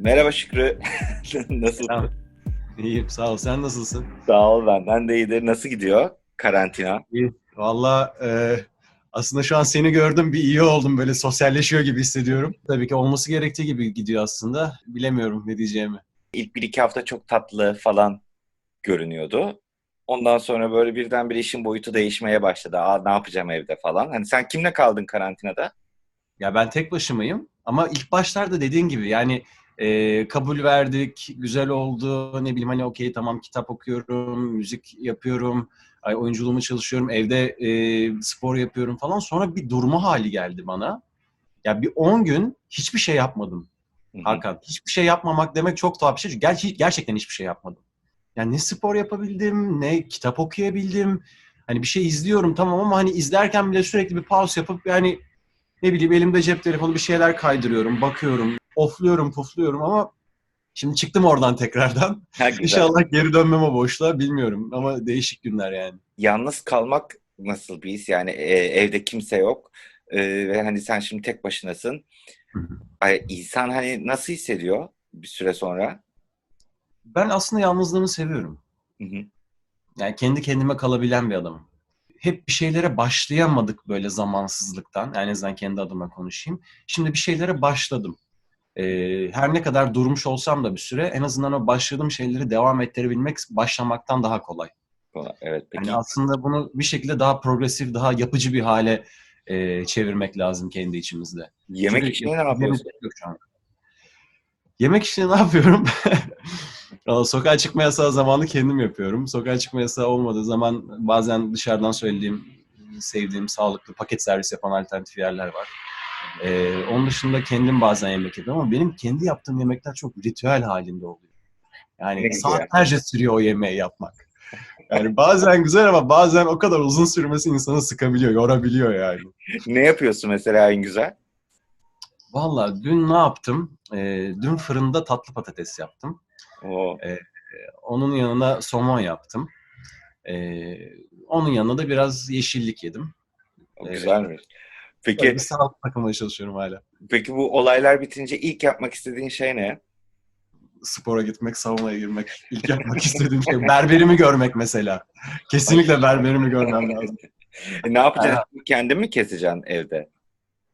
Merhaba Şükrü. Nasılsın? Selam. İyiyim sağ ol. Sen nasılsın? Sağ ol benden de iyidir. Nasıl gidiyor karantina? İyi. Valla e, aslında şu an seni gördüm bir iyi oldum. Böyle sosyalleşiyor gibi hissediyorum. Tabii ki olması gerektiği gibi gidiyor aslında. Bilemiyorum ne diyeceğimi. İlk bir iki hafta çok tatlı falan görünüyordu. Ondan sonra böyle birdenbire işin boyutu değişmeye başladı. Aa ne yapacağım evde falan. Hani sen kimle kaldın karantinada? Ya ben tek başımayım ama ilk başlarda dediğin gibi yani e, kabul verdik, güzel oldu. Ne bileyim hani okey tamam kitap okuyorum, müzik yapıyorum, ay, oyunculuğumu çalışıyorum, evde e, spor yapıyorum falan. Sonra bir durma hali geldi bana. Ya bir 10 gün hiçbir şey yapmadım. Hı hı. Hakan. Hiçbir şey yapmamak demek çok tuhaf bir şey. Ger gerçekten hiçbir şey yapmadım. Yani ne spor yapabildim, ne kitap okuyabildim. Hani bir şey izliyorum tamam ama hani izlerken bile sürekli bir pause yapıp yani ne bileyim elimde cep telefonu bir şeyler kaydırıyorum, bakıyorum, ofluyorum, pufluyorum ama şimdi çıktım oradan tekrardan. İnşallah geri dönmem o boşluğa bilmiyorum ama değişik günler yani. Yalnız kalmak nasıl bir his? Yani e, evde kimse yok. E, ve hani sen şimdi tek başınasın. Ay, insan hani nasıl hissediyor bir süre sonra? Ben aslında yalnızlığımı seviyorum. Hı hı. Yani kendi kendime kalabilen bir adamım. Hep bir şeylere başlayamadık böyle zamansızlıktan. Yani en azından kendi adıma konuşayım. Şimdi bir şeylere başladım. Her ne kadar durmuş olsam da bir süre en azından o başladığım şeyleri devam ettirebilmek başlamaktan daha kolay. Evet peki. Yani aslında bunu bir şekilde daha progresif, daha yapıcı bir hale e, çevirmek lazım kendi içimizde. Yemek Çünkü işini ne yapıyorsun? şu an. Yemek işini ne yapıyorum? Sokağa çıkma yasağı zamanı kendim yapıyorum. Sokağa çıkma yasağı olmadığı zaman bazen dışarıdan söylediğim, sevdiğim, sağlıklı paket servis yapan alternatif yerler var. Ee, onun dışında kendim bazen yemek yapıyorum ama benim kendi yaptığım yemekler çok ritüel halinde oluyor. Yani güzel. saatlerce sürüyor o yemeği yapmak. Yani bazen güzel ama bazen o kadar uzun sürmesi insanı sıkabiliyor, yorabiliyor yani. Ne yapıyorsun mesela en güzel? Valla dün ne yaptım? Ee, dün fırında tatlı patates yaptım. Oo. Onun yanına somon yaptım. Ee, onun yanına da biraz yeşillik yedim. O güzelmiş. Böyle Peki, bir sağlık takılmaya çalışıyorum hala. peki bu olaylar bitince ilk yapmak istediğin şey ne? Spora gitmek, saunaya girmek. İlk yapmak istediğim şey. Berberimi görmek mesela. Kesinlikle berberimi görmem lazım. E, ne yapacaksın? Kendin mi keseceksin evde?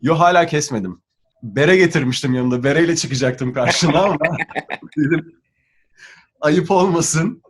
Yo hala kesmedim. Bere getirmiştim yanımda. Bereyle çıkacaktım karşına ama dedim ayıp olmasın.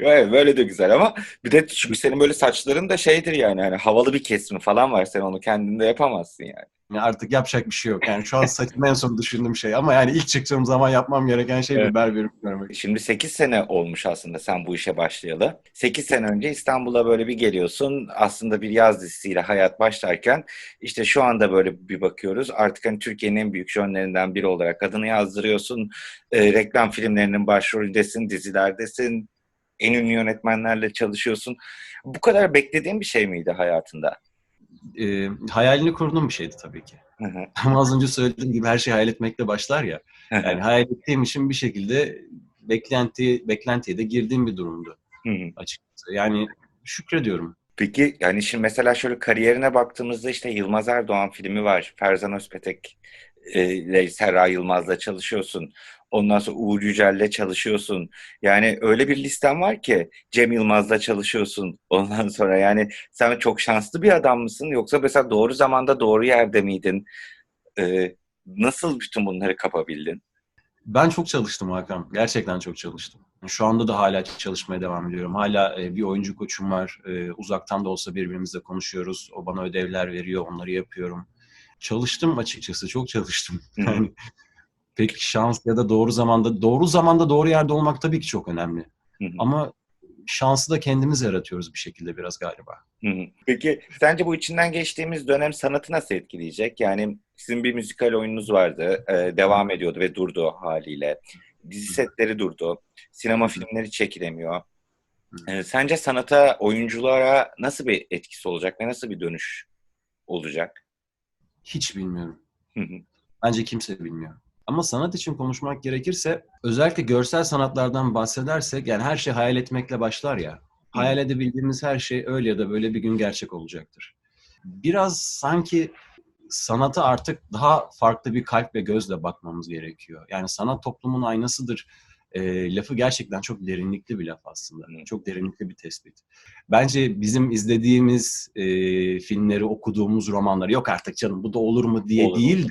Evet, böyle de güzel ama bir de çünkü senin böyle saçların da şeydir yani hani havalı bir kesimi falan var sen onu kendinde yapamazsın yani. Yani artık yapacak bir şey yok. Yani şu an saçım en son düşündüğüm şey. Ama yani ilk çıktığım zaman yapmam gereken şey Evet. bir berberimi görmek. Şimdi 8 sene olmuş aslında sen bu işe başlayalı. 8 sene önce İstanbul'a böyle bir geliyorsun. Aslında bir yaz dizisiyle hayat başlarken işte şu anda böyle bir bakıyoruz. Artık hani Türkiye'nin en büyük jönlerinden biri olarak adını yazdırıyorsun. E, reklam filmlerinin başrolündesin, dizilerdesin. En ünlü yönetmenlerle çalışıyorsun. Bu kadar beklediğin bir şey miydi hayatında? Ee, hayalini kurduğum bir şeydi tabii ki. Hı hı. Ama az önce söylediğim gibi her şey hayal etmekle başlar ya. Yani hayal ettiğim için bir şekilde beklenti beklentiye de girdiğim bir durumdu Hı hı. açıkçası. Yani şükrediyorum. Peki yani şimdi mesela şöyle kariyerine baktığımızda işte Yılmaz Erdoğan filmi var. Ferzan Özpetek e, ile Serra Yılmaz'la çalışıyorsun. Ondan sonra Uğur Yücel'le çalışıyorsun. Yani öyle bir listen var ki Cem Yılmaz'la çalışıyorsun. Ondan sonra yani sen çok şanslı bir adam mısın? Yoksa mesela doğru zamanda doğru yerde miydin? E, nasıl bütün bunları kapabildin? Ben çok çalıştım Hakan. Gerçekten çok çalıştım. Şu anda da hala çalışmaya devam ediyorum. Hala e, bir oyuncu koçum var. E, uzaktan da olsa birbirimizle konuşuyoruz. O bana ödevler veriyor, onları yapıyorum. Çalıştım açıkçası, çok çalıştım. Yani pek şans ya da doğru zamanda, doğru zamanda doğru yerde olmak tabii ki çok önemli. Hı hı. Ama şansı da kendimiz yaratıyoruz bir şekilde biraz galiba. Hı hı. Peki sence bu içinden geçtiğimiz dönem sanatı nasıl etkileyecek? Yani sizin bir müzikal oyununuz vardı, e, devam ediyordu ve durdu haliyle. Dizi setleri durdu, sinema filmleri çekilemiyor. E, sence sanata, oyunculara nasıl bir etkisi olacak ve nasıl bir dönüş olacak? Hiç bilmiyorum. Hı hı. Bence kimse bilmiyor. Ama sanat için konuşmak gerekirse özellikle görsel sanatlardan bahsedersek yani her şey hayal etmekle başlar ya. Hayal edebildiğimiz her şey öyle ya da böyle bir gün gerçek olacaktır. Biraz sanki sanata artık daha farklı bir kalp ve gözle bakmamız gerekiyor. Yani sanat toplumun aynasıdır. E, lafı gerçekten çok derinlikli bir laf aslında. Hı. Çok derinlikli bir tespit. Bence bizim izlediğimiz e, filmleri, okuduğumuz romanları yok artık canım bu da olur mu diye Olur değil de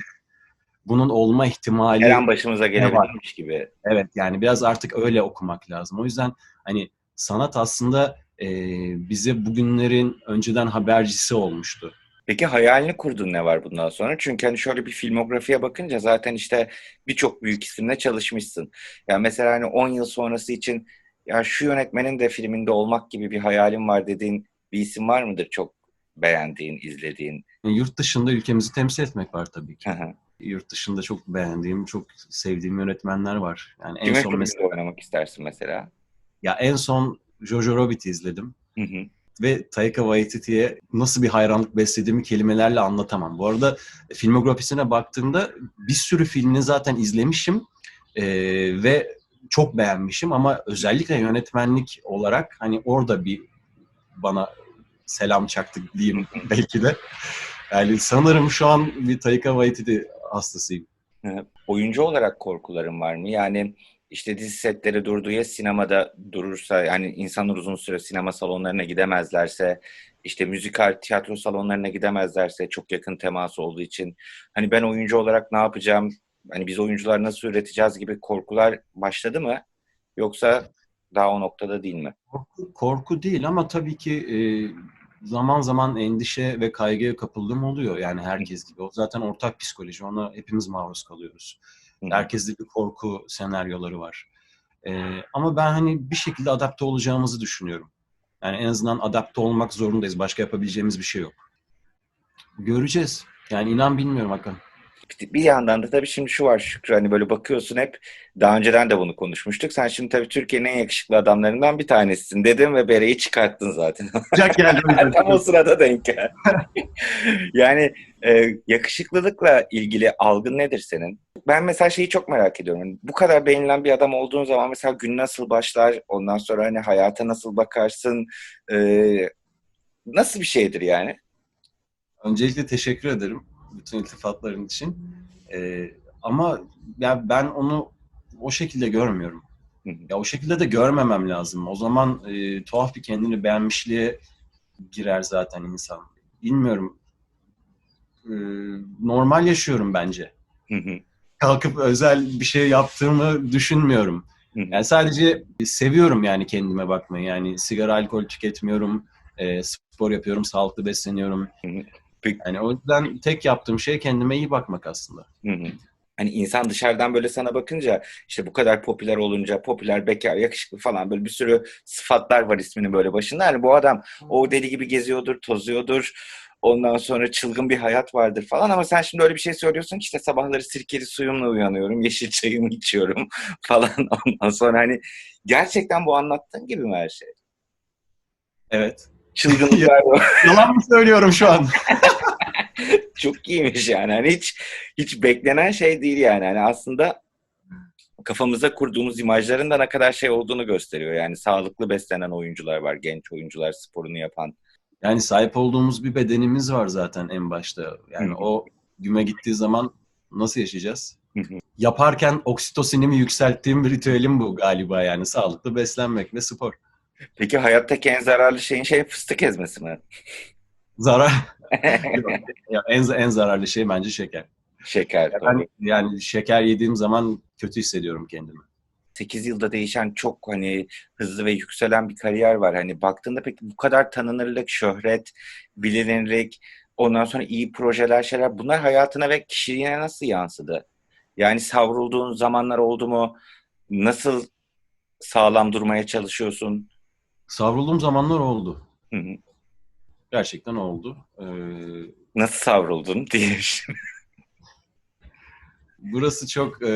bunun olma ihtimali Her an başımıza gelebilirmiş gibi. Evet yani biraz artık öyle okumak lazım. O yüzden hani sanat aslında e, bize bugünlerin önceden habercisi olmuştu. Peki hayalini kurduğun ne var bundan sonra? Çünkü hani şöyle bir filmografiye bakınca zaten işte birçok büyük isimle çalışmışsın. Yani mesela hani 10 yıl sonrası için ya şu yönetmenin de filminde olmak gibi bir hayalim var dediğin bir isim var mıdır? Çok beğendiğin, izlediğin. Yani yurt dışında ülkemizi temsil etmek var tabii ki. Yurt dışında çok beğendiğim, çok sevdiğim yönetmenler var. Yani en Kimin son mesela oynamak istersin mesela? ya en son Jojo Rabbit'i izledim Hı hı. ve Taika Waititi'ye nasıl bir hayranlık beslediğimi kelimelerle anlatamam. Bu arada filmografisine baktığımda bir sürü filmini zaten izlemişim Ee, ve çok beğenmişim ama özellikle yönetmenlik olarak hani orada bir bana selam çaktı diyeyim belki de. Yani sanırım şu an bir Taika Waititi hastasıyım. Hı. Oyuncu olarak korkuların var mı? Yani işte dizi setleri durduğu ya sinemada durursa yani insanlar uzun süre sinema salonlarına gidemezlerse işte müzikal tiyatro salonlarına gidemezlerse çok yakın teması olduğu için hani ben oyuncu olarak ne yapacağım? Hani biz oyuncular nasıl üreteceğiz gibi korkular başladı mı? Yoksa daha o noktada değil mi? Korku, korku değil ama tabii ki e, zaman zaman endişe ve kaygıya kapıldığım oluyor. Yani herkes gibi. O zaten ortak psikoloji. Ona hepimiz maruz kalıyoruz. Herkeste bir korku senaryoları var. E, ama ben hani bir şekilde adapte olacağımızı düşünüyorum. Yani en azından adapte olmak zorundayız. Başka yapabileceğimiz bir şey yok. Göreceğiz. Yani inan bilmiyorum Hakan. Bir- yandan da tabii şimdi şu var Şükrü hani böyle bakıyorsun hep daha önceden de bunu konuşmuştuk. Sen şimdi tabii Türkiye'nin en yakışıklı adamlarından bir tanesisin dedim ve bereyi çıkarttın zaten. Tam o sırada denk geldi. yani e, yakışıklılıkla ilgili algın nedir senin? Ben mesela şeyi çok merak ediyorum. Hani Bu kadar beğenilen bir adam olduğun zaman mesela gün nasıl başlar? Ondan sonra hani hayata nasıl bakarsın? E, nasıl bir şeydir yani? Öncelikle teşekkür ederim bütün iltifatların için. Ee, ama ya ben onu o şekilde görmüyorum. Ya o şekilde de görmemem lazım. O zaman e, tuhaf bir kendini beğenmişliğe girer zaten insan. Bilmiyorum. Ee, normal yaşıyorum bence. Kalkıp özel bir şey yaptığımı düşünmüyorum. Yani sadece seviyorum yani kendime bakmayı. Yani sigara, alkol tüketmiyorum. e, spor yapıyorum, sağlıklı besleniyorum. Peki- Yani o yüzden tek yaptığım şey kendime iyi bakmak aslında. Hı hı. Hani insan dışarıdan böyle sana bakınca işte bu kadar popüler olunca popüler, bekar, yakışıklı falan böyle bir sürü sıfatlar var isminin böyle başında. Hani bu adam o deli gibi geziyordur, tozuyordur. Ondan sonra çılgın bir hayat vardır falan ama sen şimdi öyle bir şey söylüyorsun ki işte sabahları sirkeli suyumla uyanıyorum, yeşil çayımı içiyorum falan. Ondan sonra hani gerçekten bu anlattığın gibi mi her şey? Evet. Çılgınlıklar var. Yalan mı söylüyorum şu an? Çok iyiymiş yani. Hani hiç hiç beklenen şey değil yani. Hani aslında kafamızda kurduğumuz imajların da ne kadar şey olduğunu gösteriyor. Yani sağlıklı beslenen oyuncular var, genç oyuncular sporunu yapan. Yani sahip olduğumuz bir bedenimiz var zaten en başta. Yani o güme gittiği zaman nasıl yaşayacağız? Yaparken oksitosinimi yükselttiğim bir ritüelim bu galiba yani. Sağlıklı beslenmek ve spor. Peki hayattaki en zararlı şeyin şey fıstık ezmesi mi? Zarar. ya en, en zararlı şey bence şeker. Şeker. Ben yani şeker yediğim zaman kötü hissediyorum kendimi. 8 yılda değişen çok hani hızlı ve yükselen bir kariyer var. Hani baktığında peki bu kadar tanınırlık, şöhret, bilinirlik, ondan sonra iyi projeler, şeyler bunlar hayatına ve kişiliğine nasıl yansıdı? Yani savrulduğun zamanlar oldu mu? Nasıl sağlam durmaya çalışıyorsun? Savrulduğum zamanlar oldu. Hı hı. Gerçekten oldu. Ee, Nasıl savruldun diye. burası çok e,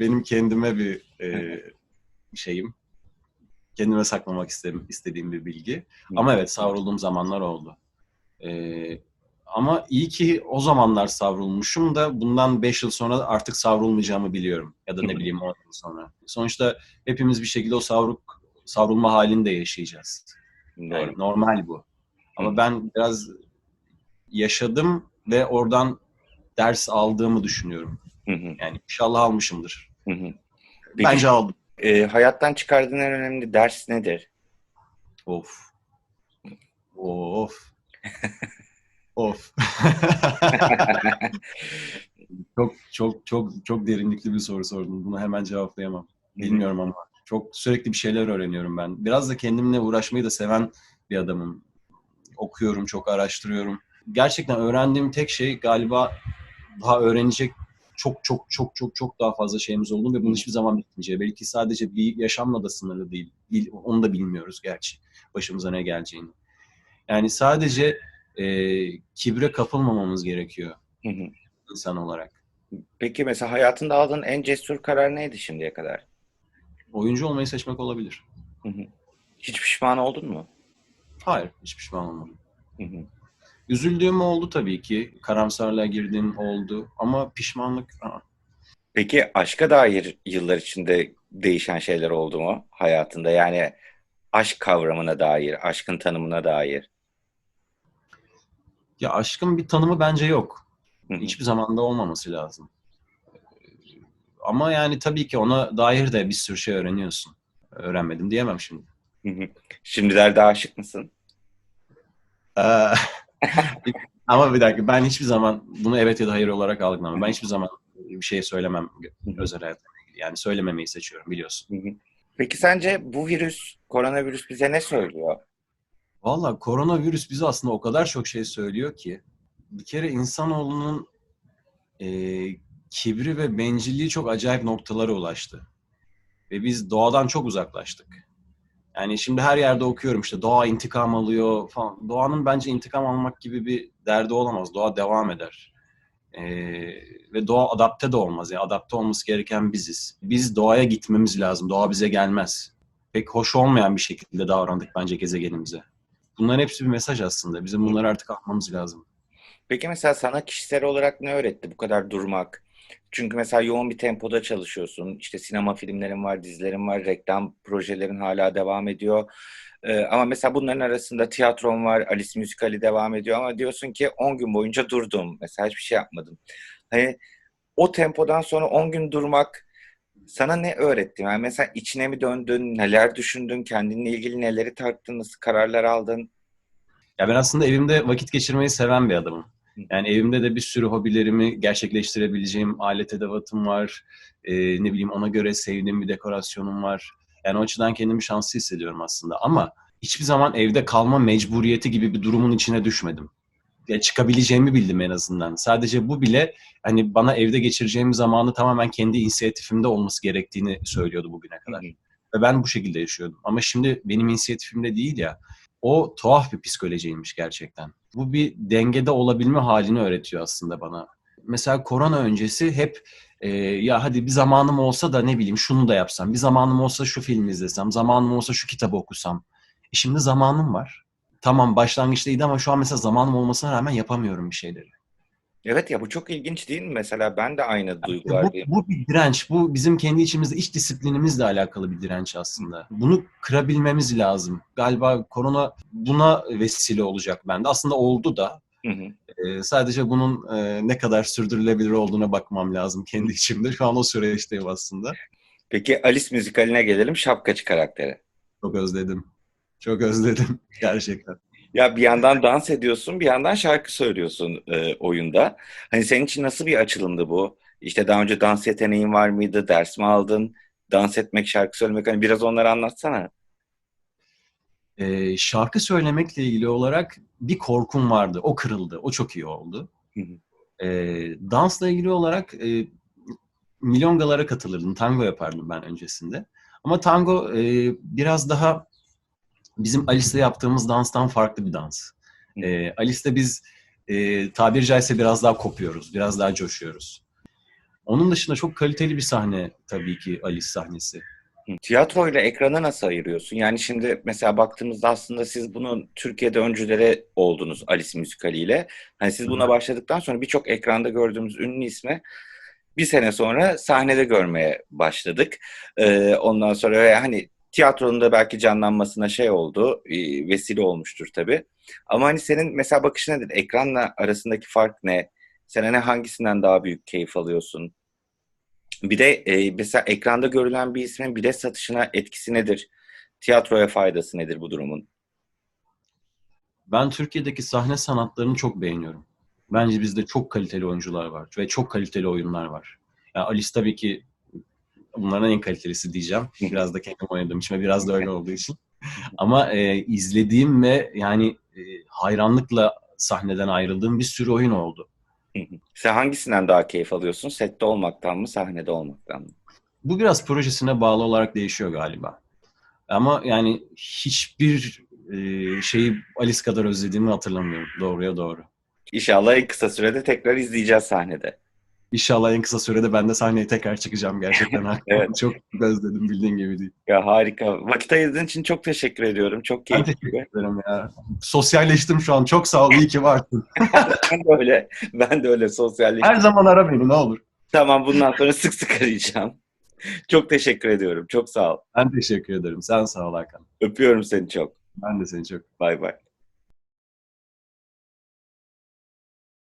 benim kendime bir e, şeyim. Kendime saklamak istedim, istediğim bir bilgi. Ama evet savrulduğum zamanlar oldu. Ee, ama iyi ki o zamanlar savrulmuşum da bundan 5 yıl sonra artık savrulmayacağımı biliyorum. Ya da ne bileyim 10 yıl sonra. Sonuçta hepimiz bir şekilde o savruk, savrulma halinde yaşayacağız. Yani normal bu. Ama ben biraz yaşadım ve oradan ders aldığımı düşünüyorum. Hı hı, Yani inşallah almışımdır. hı hı. Peki, Bence aldım. e, hayattan çıkardığın en önemli ders nedir? Of. Of. of. çok çok çok çok derinlikli bir soru sordun. Bunu hemen cevaplayamam. Bilmiyorum ama çok sürekli bir şeyler öğreniyorum ben. Biraz da kendimle uğraşmayı da seven bir adamım. Okuyorum, çok araştırıyorum. Gerçekten öğrendiğim tek şey galiba daha öğrenecek çok çok çok çok çok daha fazla şeyimiz oldu ve bunun hiçbir zaman bitmeyeceği. Belki sadece bir yaşamla da sınırlı değil. Bil- Onu da bilmiyoruz gerçi. Başımıza ne geleceğini. Yani sadece e, kibre kapılmamamız gerekiyor Hı hı. insan olarak. Peki mesela hayatında aldığın en cesur karar neydi şimdiye kadar? Oyuncu olmayı seçmek olabilir. Hı hı. Hiç pişman oldun mu? Hayır, hiç pişman olmadım. Hı hı. Üzüldüğüm oldu tabii ki. Karamsarlığa girdiğim oldu. Ama pişmanlık... aa, Peki aşka dair yıllar içinde değişen şeyler oldu mu hayatında? Yani aşk kavramına dair, aşkın tanımına dair. Ya aşkın bir tanımı bence yok. Hı hı. Hiçbir zamanda olmaması lazım. Ama yani tabii ki ona dair de bir sürü şey öğreniyorsun. Öğrenmedim diyemem şimdi. Şimdilerde aşık mısın? Ee, Ama bir dakika ben hiçbir zaman bunu evet ya da hayır olarak algılamam. Ben hiçbir zaman bir şey söylemem özel hayatımla ilgili. Yani söylememeyi seçiyorum biliyorsun. Peki sence bu virüs, koronavirüs bize ne söylüyor? Valla koronavirüs bize aslında o kadar çok şey söylüyor ki bir kere insanoğlunun e, kibri ve bencilliği çok acayip noktalara ulaştı. Ve biz doğadan çok uzaklaştık. Yani şimdi her yerde okuyorum işte doğa intikam alıyor falan. Doğanın bence intikam almak gibi bir derdi olamaz. Doğa devam eder. Ee, ve doğa adapte de olmaz. Yani adapte olması gereken biziz. Biz doğaya gitmemiz lazım. Doğa bize gelmez. Pek hoş olmayan bir şekilde davrandık bence gezegenimize. Bunların hepsi bir mesaj aslında. Bizim bunları artık atmamız lazım. Peki mesela sana kişisel olarak ne öğretti bu kadar durmak? Çünkü mesela yoğun bir tempoda çalışıyorsun. İşte sinema filmlerin var, dizilerin var, reklam projelerin hala devam ediyor. Ee, ama mesela bunların arasında tiyatron var, Alice Müzikali devam ediyor ama diyorsun ki 10 gün boyunca durdum. Mesela hiçbir şey yapmadım. Hani o tempodan sonra 10 gün durmak sana ne öğretti? Yani mesela içine mi döndün, neler düşündün, kendinle ilgili neleri tarttın, nasıl kararlar aldın? Ya ben aslında evimde vakit geçirmeyi seven bir adamım. Yani evimde de bir sürü hobilerimi gerçekleştirebileceğim alet edevatım var. Ee, ne bileyim ona göre sevdiğim bir dekorasyonum var. Yani o açıdan kendimi şanslı hissediyorum aslında. Ama hiçbir zaman evde kalma mecburiyeti gibi bir durumun içine düşmedim. Ya çıkabileceğimi bildim en azından. Sadece bu bile hani bana evde geçireceğim zamanı tamamen kendi inisiyatifimde olması gerektiğini söylüyordu bugüne kadar. Ve ben bu şekilde yaşıyordum. Ama şimdi benim inisiyatifimde değil ya. O tuhaf bir psikolojiymiş gerçekten. Bu bir dengede olabilme halini öğretiyor aslında bana. Mesela korona öncesi hep e, ya hadi bir zamanım olsa da ne bileyim şunu da yapsam, bir zamanım olsa şu filmi izlesem, zamanım olsa şu kitabı okusam. E şimdi zamanım var. Tamam başlangıçta iyiydi ama şu an mesela zamanım olmasına rağmen yapamıyorum bir şeyleri. Evet ya bu çok ilginç değil mi? Mesela ben de aynı Bu, duygulardayım. bu bir direnç. Bu bizim kendi içimizde iç disiplinimizle alakalı bir direnç aslında. Bunu kırabilmemiz lazım. Galiba korona buna vesile olacak bende. Aslında oldu da. Hı hı. Ee, sadece bunun e, ne kadar sürdürülebilir olduğuna bakmam lazım kendi içimde. Şu an o süreçteyim aslında. Peki Alice müzikaline gelelim. Şapkacı karakteri. Çok özledim. Çok özledim gerçekten. Ya bir yandan dans ediyorsun, bir yandan şarkı söylüyorsun e, oyunda. Hani senin için nasıl bir açılımdı bu? İşte daha önce dans yeteneğin var mıydı? Ders mi aldın? Dans etmek, şarkı söylemek hani biraz onları anlatsana. Ee, şarkı söylemekle ilgili olarak bir korkum vardı. O kırıldı. O çok iyi oldu. Hı hı. Ee, dansla ilgili olarak e, milyongalara katılırdım. Tango yapardım ben öncesinde. Ama tango e, biraz daha bizim Alice'le yaptığımız danstan farklı bir dans. E, Alice'le biz e, tabiri caizse biraz daha kopuyoruz. Biraz daha coşuyoruz. Onun dışında çok kaliteli bir sahne tabii ki Alice sahnesi. Tiyatro ile ekranı nasıl ayırıyorsun? Yani şimdi mesela baktığımızda aslında siz bunun Türkiye'de öncüleri oldunuz Alice müzikaliyle. Hani siz buna başladıktan sonra birçok ekranda gördüğümüz ünlü ismi bir sene sonra sahnede görmeye başladık. Ee, ondan sonra hani tiyatronun da belki canlanmasına şey oldu, e, vesile olmuştur tabii. Ama hani senin mesela bakış nedir? Ekranla arasındaki fark ne? Sen hani hangisinden daha büyük keyif alıyorsun? Bir de e, mesela ekranda görülen bir ismin bilet satışına etkisi nedir? Tiyatroya faydası nedir bu durumun? Ben Türkiye'deki sahne sanatlarını çok beğeniyorum. Bence bizde çok kaliteli oyuncular var ve çok kaliteli oyunlar var. Yani Alice tabii ki bunların en kalitelisi diyeceğim. Biraz da kendim oynadığım için ve biraz da öyle olduğu için. Ama e, izlediğim ve yani e, hayranlıkla sahneden ayrıldığım bir sürü oyun oldu. Sen hangisinden daha keyif alıyorsun? Sette olmaktan mı, sahnede olmaktan mı? Bu biraz projesine bağlı olarak değişiyor galiba. Ama yani hiçbir e, şeyi Alice kadar özlediğimi hatırlamıyorum. Doğruya doğru. İnşallah en kısa sürede tekrar izleyeceğiz sahnede. İnşallah en kısa sürede ben de sahneye tekrar çıkacağım gerçekten. Evet. Çok özledim bildiğin gibi değil. Ya harika. Vakit ayırdığın için çok teşekkür ediyorum. Çok Ben keyifli. teşekkür ederim ya. Sosyalleştim şu an. Çok sağ ol. İyi ki varsın. Ben de öyle. Ben de öyle sosyalleştim. Her zaman ara beni ne olur. Tamam bundan sonra sık sık arayacağım. Çok teşekkür ediyorum. Çok sağ ol. Ben teşekkür ederim. Sen sağ ol Hakan. Öpüyorum seni çok. Ben de seni çok. Bay bay.